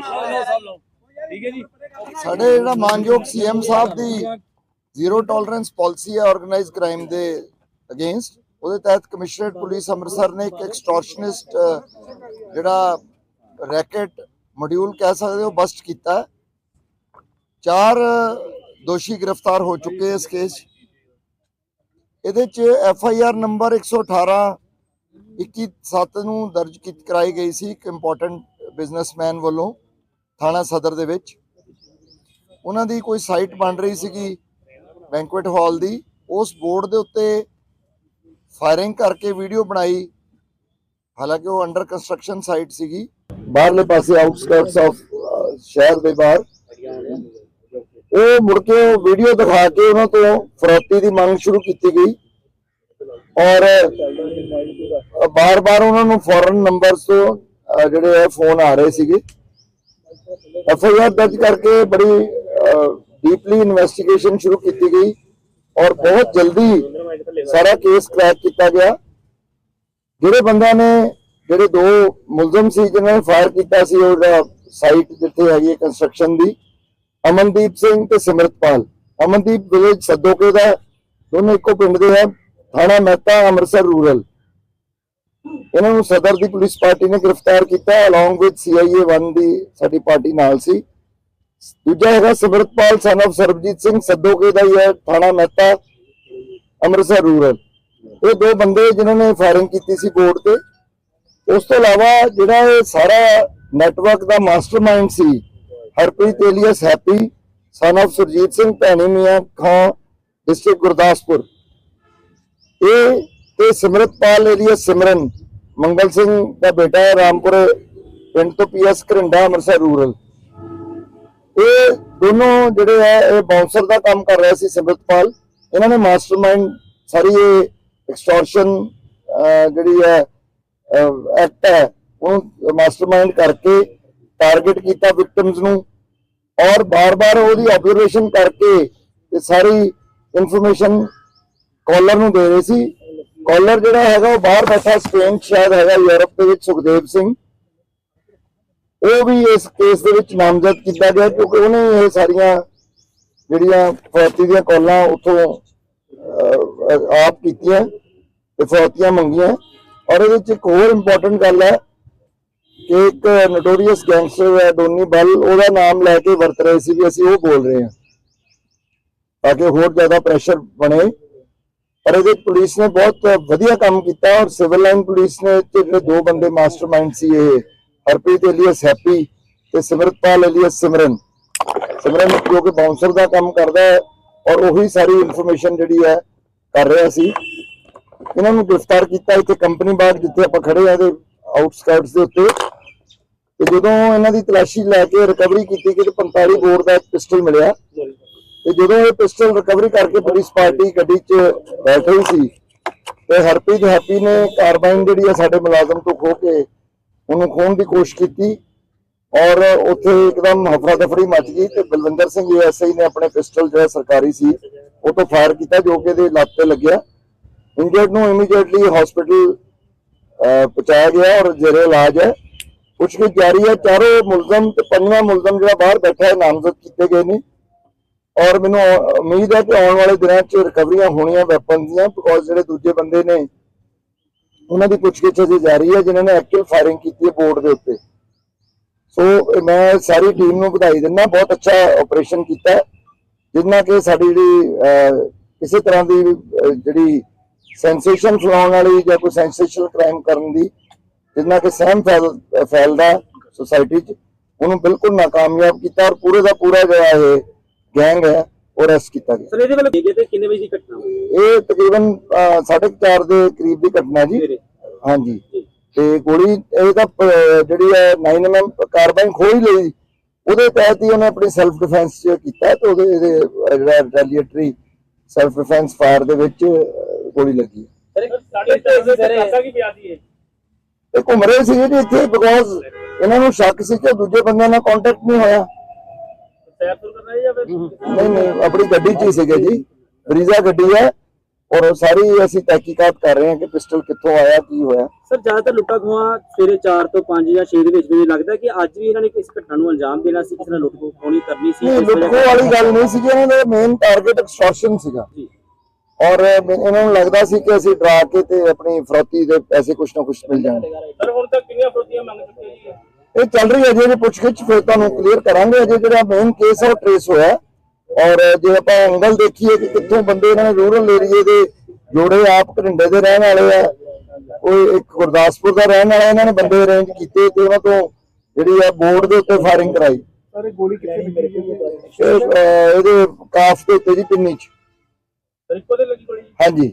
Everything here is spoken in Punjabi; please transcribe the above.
ਠੀਕ ਹੈ ਜੀ ਸਾਡੇ ਜਿਹੜਾ ਮਾਨਯੋਗ ਸੀਐਮ ਸਾਹਿਬ ਦੀ ਜ਼ੀਰੋ ਟੋਲਰੈਂਸ ਪਾਲਿਸੀ ਹੈ ਆਰਗੇਨਾਈਜ਼ਡ ਕ੍ਰਾਈਮ ਦੇ ਅਗੇਂਸਟ ਉਹਦੇ ਤਹਿਤ ਕਮਿਸ਼ਨਰੇਟ ਪੁਲਿਸ ਅੰਮ੍ਰਿਤਸਰ ਨੇ ਇੱਕ ਐਕਸਟੋਰਸ਼ਨਿਸਟ ਜਿਹੜਾ ਰੈਕਟ ਮੋਡਿਊਲ ਕਹਿ ਸਕਦੇ ਹੋ ਬਸਟ ਕੀਤਾ ਚਾਰ ਦੋਸ਼ੀ ਗ੍ਰਿਫਤਾਰ ਹੋ ਚੁੱਕੇ ਇਸ ਕੇਸ 'ਚ। ਇਹਦੇ ਚ ਐਫ ਆਈ ਆਰ ਨੰਬਰ 118 21/7 ਨੂੰ ਦਰਜ ਕੀਤੀ ਕਰਾਈ ਗਈ ਸੀ ਇੱਕ ਇੰਪੋਰਟੈਂਟ ਬਿਜ਼ਨਸਮੈਨ ਵੱਲੋਂ ਥਾਣਾ ਸਦਰ ਦੇ ਵਿੱਚ। ਉਹਨਾਂ ਦੀ ਕੋਈ ਸਾਈਟ ਬਣ ਰਹੀ ਸੀਗੀ ਬੈਂਕੁਏਟ ਹਾਲ ਦੀ। ਉਸ ਬੋਰਡ ਦੇ ਉੱਤੇ ਫਾਇਰਿੰਗ ਕਰਕੇ ਵੀਡੀਓ ਬਣਾਈ। ਹਾਲਾਂਕਿ ਉਹ ਅੰਡਰ ਕੰਸਟਰਕਸ਼ਨ ਸਾਈਟ ਸੀਗੀ। ਬਾਹਰਲੇ ਪਾਸੇ ਆਊਟਸਕਰਟਸ ਆਫ ਸ਼ਹਿਰ ਦੇ ਬਾਹਰ। ਉਹ ਮੁੜ ਕੇ ਵੀਡੀਓ ਦਿਖਾ ਕੇ ਉਹਨਾਂ ਤੋਂ ਫਰੋਤੀ ਦੀ ਮੰਗ ਸ਼ੁਰੂ ਕੀਤੀ ਗਈ। ਔਰ ਬਾਰ-ਬਾਰ ਉਹਨਾਂ ਨੂੰ ਫੋਰਨ ਨੰਬਰਸ ਤੋਂ ਜਿਹੜੇ ਫੋਨ ਆ ਰਹੇ ਸੀਗੇ। ਐਫ ਆਈ ਆਰ ਦਰਜ ਕਰਕੇ ਬੜੀ ਡੀਪਲੀ ਇਨਵੈਸਟੀਗੇਸ਼ਨ ਸ਼ੁਰੂ ਕੀਤੀ ਗਈ ਔਰ ਬਹੁਤ ਜਲਦੀ ਸਾਰਾ ਕੇਸ ਕ੍ਰੈਕ ਕੀਤਾ ਗਿਆ। ਜਿਹੜੇ ਬੰਦਿਆਂ ਨੇ, ਜਿਹੜੇ ਦੋ ਮੁਲਜ਼ਮ ਸੀ, ਜਿਨ੍ਹਾਂ ਨੇ ਫਾਇਰ ਕੀਤਾ ਸੀ, ਉਹਦਾ ਸਾਈਟ ਜਿੱਥੇ ਹੈਗੀ ਕੰਸਟਰਕਸ਼ਨ ਦੀ, ਅਮਨਦੀਪ ਸਿੰਘ ਤੇ ਸਿਮਰਤਪਾਲ। ਅਮਨਦੀਪ ਵਿਲੇਜ ਸੱਦੋਕੇ ਦਾ ਦੋਨੋਂ ਇੱਕੋ ਪਿੰਡ ਦੇ ਹੈ, ਥਾਣਾ ਮਹਿਤਾ, ਅੰਮ੍ਰਿਤਸਰ ਰੂਰਲ ਇਹਨਾਂ ਨੂੰ ਸਦਰ ਦੀ ਪੁਲਿਸ ਪਾਰਟੀ ਨੇ ਗ੍ਰਿਫਤਾਰ ਕੀਤਾ ਅਲੋਂਗ ਵਿਦ ਸੀਆਈਏ 1 ਦੀ ਸਾਡੀ ਪਾਰਟੀ ਨਾਲ ਸੀ। ਦੂਜਾ ਹੈਗਾ ਸਿਮਰਤਪਾਲ ਸਨ of ਸਰਬਜੀਤ ਸਿੰਘ ਸੱਦੋਕੇ ਦਾ ਹੀ ਹੈ, ਥਾਣਾ ਮਹਿਤਾ, ਅੰਮ੍ਰਿਤਸਰ ਰੂਰਲ ਇਹ ਦੋ ਬੰਦੇ ਜਿਨ੍ਹਾਂ ਨੇ ਫਾਇਰਿੰਗ ਕੀਤੀ ਸੀ ਬੋਰਡ ਤੇ। ਉਸ ਤੋਂ ਇਲਾਵਾ ਜਿਹੜਾ ਇਹ ਸਾਰਾ ਨੈਟਵਰਕ ਦਾ mastermind C, Harpreet alias Happy son of Surjit Singh, Bhaini Mian Khan district Gurdaspur. ਇਹ ਤੇ ਸਿਮਰਤਪਾਲ ਏਲੀਅਸ ਸਿਮਰਨ ਮੰਗਲ ਸਿੰਘ ਦਾ ਬੇਟਾ ਹੈ, ਰਾਮਪੁਰ ਪਿੰਡ ਤੋਂ ਪੀਐਸ ਘਰਿੰਡਾ, ਅੰਮ੍ਰਿਤਸਰ ਰੂਰਲ। ਇਹ ਦੋਨੋਂ ਜਿਹੜੇ ਹੈ ਇਹ ਬਾਉਂਸਰ ਦਾ ਕੰਮ ਕਰ ਰਿਹਾ ਸੀ ਸਿਮਰਤਪਾਲ। ਇਹਨਾਂ ਨੇ ਮਾਸਟਰਮਾਈਂਡ ਸਾਰੀ ਇਹ ਐਕਸਟੋਰਸ਼ਨ ਜਿਹੜੀ ਹੈ ਐਕਟ ਹੈ, ਉਹ ਮਾਸਟਰਮਾਈਂਡ ਕਰਕੇ ਟਾਰਗੇਟ ਕੀਤਾ ਵਿਕਟਿਮਸ ਨੂੰ। ਔਰ ਬਾਰ-ਬਾਰ ਉਹਦੀ ਆਬਜ਼ਰਵੇਸ਼ਨ ਕਰਕੇ ਇਹ ਸਾਰੀ ਇਨਫੋਰਮੇਸ਼ਨ ਕਾਲਰ ਨੂੰ ਦੇ ਰਹੇ ਸੀ। ਕਾਲਰ ਜਿਹੜਾ ਹੈਗਾ ਉਹ ਬਾਹਰ ਬੈਠਾ ਸਪੇਨ ਸ਼ਾਇਦ ਹੈਗਾ ਯੂਰਪ ਦੇ ਵਿੱਚ ਸੁਖਦੇਵ ਸਿੰਘ। ਉਹ ਵੀ ਇਸ ਕੇਸ ਦੇ ਵਿੱਚ ਨਾਮਜ਼ਦ ਕੀਤਾ ਗਿਆ ਕਿਉਂਕਿ ਉਹਨੇ ਇਹ ਸਾਰੀਆਂ ਜਿਹੜੀਆਂ ਫੌਤੀ ਦੀਆਂ ਕਾਲਾਂ ਉਥੋਂ ਆਪ ਕੀਤੀਆਂ ਤੇ ਫੌਤੀਆਂ ਮੰਗੀਆਂ। ਔਰ ਇਹਦੇ ਵਿੱਚ ਇੱਕ ਹੋਰ ਇੰਪੋਰਟੈਂਟ ਗੱਲ ਹੈ ਕਿ ਇੱਕ ਨੋਟੋਰੀਅਸ ਗੈਂਗਸਟਰ ਹੈ, ਡੋਨੀ ਬਲ, ਉਹਦਾ ਨਾਮ ਲੈ ਕੇ ਵਰਤ ਰਹੇ ਸੀ ਵੀ ਅਸੀਂ ਉਹ ਬੋਲ ਰਹੇ ਹਾਂ। ਤਾਂ ਕਿ ਹੋਰ ਜ਼ਿਆਦਾ ਪ੍ਰੈਸ਼ਰ ਬਣੇ। ਪਰ ਇਹਦੇ ਪੁਲਿਸ ਨੇ ਬਹੁਤ ਵਧੀਆ ਕੰਮ ਕੀਤਾ ਔਰ ਸਿਵਲ ਲਾਈਨ ਪੁਲਿਸ ਨੇ ਜਿਹੜੇ ਦੋ ਬੰਦੇ ਮਾਸਟਰਮਾਈਂਡ ਸੀ ਇਹ, ਹਰਪ੍ਰੀਤ ਏਲੀਅਸ ਹੈਪੀ ਤੇ ਸਿਮਰਤਪਾਲ ਏਲੀਅਸ ਸਿਮਰਨ। ਸਿਮਰਨ ਜੋ ਕਿ ਬਾਉਂਸਰ ਦਾ ਕੰਮ ਕਰਦਾ ਹੈ ਔਰ ਉਹੀ ਸਾਰੀ ਇਨਫੋਰਮੇਸ਼ਨ ਜਿਹੜੀ ਹੈ ਕਰ ਰਿਹਾ ਸੀ। ਇਹਨਾਂ ਨੂੰ ਗ੍ਰਿਫਤਾਰ ਕੀਤਾ ਇੱਥੇ ਕੰਪਨੀ ਬਾਗ ਜਿੱਥੇ ਆਪਾਂ ਖੜੇ ਆ ਦੇ ਆਊਟਸਕਰਟਸ ਦੇ ਉੱਤੇ। ਤੇ ਜਦੋਂ ਇਹਨਾਂ ਦੀ ਤਲਾਸ਼ੀ ਲੈ ਕੇ ਰਿਕਵਰੀ ਕੀਤੀ ਕਿ 45 ਬੋਰ ਦਾ ਇੱਕ ਪਿਸਟਲ ਮਿਲਿਆ ਤੇ ਜਦੋਂ ਇਹ ਪਿਸਟਲ ਰਿਕਵਰੀ ਕਰਕੇ ਪੁਲਿਸ ਪਾਰਟੀ ਗੱਡੀ 'ਚ ਬੈਠ ਰਹੀ ਸੀ, ਤੇ ਹਰਪ੍ਰੀਤ ਹੈਪੀ ਨੇ ਕਾਰਬਾਈਨ ਜਿਹੜੀ ਆ ਸਾਡੇ ਮੁਲਾਜ਼ਮ ਤੋਂ ਖੋ ਕੇ ਉਹਨੂੰ ਖੋਣ ਦੀ ਕੋਸ਼ਿਸ਼ ਕੀਤੀ ਔਰ ਉੱਥੇ ਇੱਕਦਮ ਹਫੜਾ ਦਫੜੀ ਮਚ ਗਈ ਤੇ ਬਲਵਿੰਦਰ ਸਿੰਘ ਐਸਆਈ ਨੇ ਆਪਣੇ ਪਿਸਟਲ ਜਿਹੜਾ ਸਰਕਾਰੀ ਸੀ, ਉਹ ਤੋਂ ਫਾਇਰ ਕੀਤਾ ਜੋ ਕਿ ਇਹਦੇ ਲੱਤ ਤੇ ਲੱਗਿਆ। ਇੰਜਰਡ ਨੂੰ ਇਮੀਡੀਏਟਲੀ ਹਸਪੀਟਲ ਪਹੁੰਚਾਇਆ ਗਿਆ ਔਰ ਜਿਹੜੇ ਇਲਾਜ ਹੈ। ਪੁੱਛਗਿੱਛ ਜਾਰੀ ਹੈ, ਚਾਰੋਂ ਮੁਲਜ਼ਮ ਤੇ ਪੰਜਵਾਂ ਮੁਲਜ਼ਮ ਜਿਹੜਾ ਬਾਹਰ ਬੈਠਾ ਹੈ, ਨਾਮਜ਼ਦ ਕੀਤੇ ਗਏ ਨੇ। ਔਰ ਮੈਨੂੰ ਉਮੀਦ ਹੈ ਕਿ ਆਉਣ ਵਾਲੇ ਦਿਨਾਂ 'ਚ ਰਿਕਵਰੀਆਂ ਹੋਣੀਆਂ ਵੈਪਨ ਦੀਆਂ ਬਿਕੋਜ਼ ਜਿਹੜੇ ਦੂਜੇ ਬੰਦੇ ਨੇ, ਉਹਨਾਂ ਦੀ ਪੁੱਛਗਿੱਛ ਅਜੇ ਜਾਰੀ ਹੈ, ਜਿਨ੍ਹਾਂ ਨੇ ਐਕਟਿਵ ਫਾਇਰਿੰਗ ਕੀਤੀ ਹੈ ਬੋਰਡ ਦੇ ਉੱਤੇ। ਸੋ ਮੈਂ ਸਾਰੀ ਟੀਮ ਨੂੰ ਵਧਾਈ ਦਿੰਦਾ, ਬਹੁਤ ਅੱਛਾ ਆਪਰੇਸ਼ਨ ਕੀਤਾ, ਜਿੰਨਾ ਕਿ ਸਾਡੀ ਜਿਹੜੀ ਕਿਸੇ ਤਰ੍ਹਾਂ ਦੀ ਜਿਹੜੀ ਸੈਂਸੇਸ਼ਨ ਫਲਾਉਣ ਵਾਲੀ ਜਾਂ ਕੋਈ ਸੈਂਸੇਸ਼ਨਲ ਕ੍ਰਾਈਮ ਕਰਨ ਦੀ, ਜਿੰਨਾ ਕਿ ਸਹਿਮ ਫੈਲ- ਫੈਲਦਾ ਸੋਸਾਇਟੀ 'ਚ, ਉਹਨੂੰ ਬਿਲਕੁਲ ਨਾਕਾਮਯਾਬ ਕੀਤਾ ਔਰ ਪੂਰੇ ਦਾ ਪੂਰਾ ਜਿਹੜਾ ਇਹ ਗੈਂਗ ਹੈ ਉਹ ਅਰੈਸਟ ਕੀਤਾ ਗਿਆ। ਸਰ ਇਹਦੇ ਵੱਲ ਗਏ ਤੇ ਕਿੰਨੇ ਵਜੇ ਦੀ ਘਟਨਾ ਹੋਈ? ਇਹ ਤਕਰੀਬਨ 4:30 ਦੇ ਕਰੀਬ ਦੀ ਘਟਨਾ ਜੀ। ਹਾਂਜੀ। ਤੇ ਗੋਲੀ ਇਹ ਤਾਂ ਪ- ਜਿਹੜੀ ਹੈ 9mm ਕਾਰਬਾਈਨ ਖੋਹ ਹੀ ਲਈ। ਉਹਦੇ ਤਹਿਤ ਹੀ ਉਹਨੇ ਆਪਣੀ ਸੈਲਫ ਡਿਫੈਂਸ ਚ ਕੀਤਾ ਤੇ ਉਹਦੇ ਇਹਦੇ ਅਹ, ਜਿਹੜਾ ਰਿਟੈਲੀਏਟਰੀ ਸੈਲਫ ਡਿਫੈਂਸ ਫਾਇਰ ਦੇ ਵਿੱਚ ਅਹ, ਗੋਲੀ ਲੱਗੀ। ਸਰ ਇੱਕ ਸਾਡੀ ਤੇ ਸਰ ਕਾਕਾ ਕੀ ਪਿਆ ਸੀ ਇਹ ਇਹ ਘੁੰਮ ਰਹੇ ਸੀ ਜੀ ਇੱਥੇ ਬਿਕੋਜ਼ ਇਹਨਾਂ ਨੂੰ ਸ਼ੱਕ ਸੀ ਕਿ ਦੂਜੇ ਬੰਦਿਆਂ ਨਾਲ ਕੰਟੈਕਟ ਨਹੀਂ ਹੋਇਆ ਸੈਰ ਸੁਰ ਕਰਨਾ ਹੈ ਜਾਂ ਫਿਰ ਨਹੀਂ ਨਹੀਂ ਆਪਣੀ ਗੱਡੀ 'ਚ ਹੀ ਸੀਗੇ ਜੀ। ਬਰੀਜ਼ਾ ਗੱਡੀ ਹੈ ਔਰ ਸਾਰੀ ਅਸੀਂ ਤਹਿਕੀਕਾਤ ਕਰ ਰਹੇ ਹਾਂ ਕਿ ਪਿਸਟਲ ਕਿੱਥੋਂ ਆਇਆ ਕੀ ਹੋਇਆ। ਸਰ ਜ਼ਿਆਦਾਤਰ ਲੁੱਟਾਂ ਖੋਹਾਂ ਸਵੇਰੇ 4 ਤੋਂ 5 ਜਾਂ 6 ਦੇ ਵਿੱਚ ਮੈਨੂੰ ਲੱਗਦਾ ਕਿ ਅੱਜ ਵੀ ਇਹਨਾਂ ਨੇ ਇਸ ਘਟਨਾ ਨੂੰ ਅੰਜਾਮ ਦੇਣਾ ਸੀ ਕਿਸੇ ਨਾਲ ਲੁੱਟ ਖੋਹਣੀ ਕਰਨੀ ਸੀ ਨਹੀਂ ਵਜ੍ਹਾ ਲੁੱਟਖੋ ਵਾਲੀ ਗੱਲ ਨਹੀਂ ਸੀ ਇਹਨਾਂ ਦਾ ਮੇਨ ਟਾਰਗੇਟ ਐਕਸਟੋਰਸ਼ਨ ਸੀਗਾ। ਔਰ ਇਹਨਾਂ ਨੂੰ ਲੱਗਦਾ ਸੀ ਕਿ ਅਸੀਂ ਡਰਾ ਕੇ ਤੇ ਆਪਣੀ ਫਰੋਤੀ ਦੇ ਪੈਸੇ ਕੁਛ ਨਾ ਕੁਛ ਮਿਲ ਜਾਣਗੇ ਸਰ ਹੁਣ ਤੱਕ ਕਿੰਨੀਆਂ ਫਰੋਤੀਆਂ ਮੰਗ ਚੁੱਕੇ ਜੀ? ਇਹ ਚੱਲ ਰਹੀ ਹੈ ਵੀ ਪੁੱਛਗਿੱਛ ਫਿਰ ਤੁਹਾਨੂੰ ਕਲੀਅਰ ਕਰਾਂਗੇ। ਅਜੇ ਜਿਹੜਾ ਮੇਨ ਕੇਸ ਹੈ ਉਹ ਟ੍ਰੇਸ ਹੋਇਆ ਔਰ ਜੇ ਆਪਾਂ ਐਂਗਲ ਦੇਖੀਏ ਕਿ ਕਿੱਥੋਂ ਬੰਦੇ ਇਹਨਾਂ ਨੇ ਰੂਰਲ ਏਰੀਏ ਦੇ ਜੋੜੇ ਆਪ ਘਰਿੰਡੇ ਦੇ ਰਹਿਣ ਵਾਲੇ ਆ ਕੋਈ ਇੱਕ ਗੁਰਦਾਸਪੁਰ ਦਾ ਰਹਿਣ ਵਾਲਾ ਇਹਨਾਂ ਨੇ ਬੰਦੇ ਅਰੇਂਜ ਕੀਤੇ ਤੇ ਉਹਨਾਂ ਤੋਂ ਜਿਹੜੀ ਆ ਬੋਰਡ ਦੇ ਉੱਤੇ ਫਾਇਰਿੰਗ ਕਰਾਈ। ਸਾਰੇ ਗੋਲੀ ਕਿੱਥੇ ਅਹ, ਇਹਦੇ ਕਾਫ ਦੇ ਉੱਤੇ ਜੀ ਪਿੰਨੀ ਚ। ਸਰ ਇੱਕੋ ਦੇ ਲੱਗੀ ਗੋਲੀ? ਹਾਂਜੀ।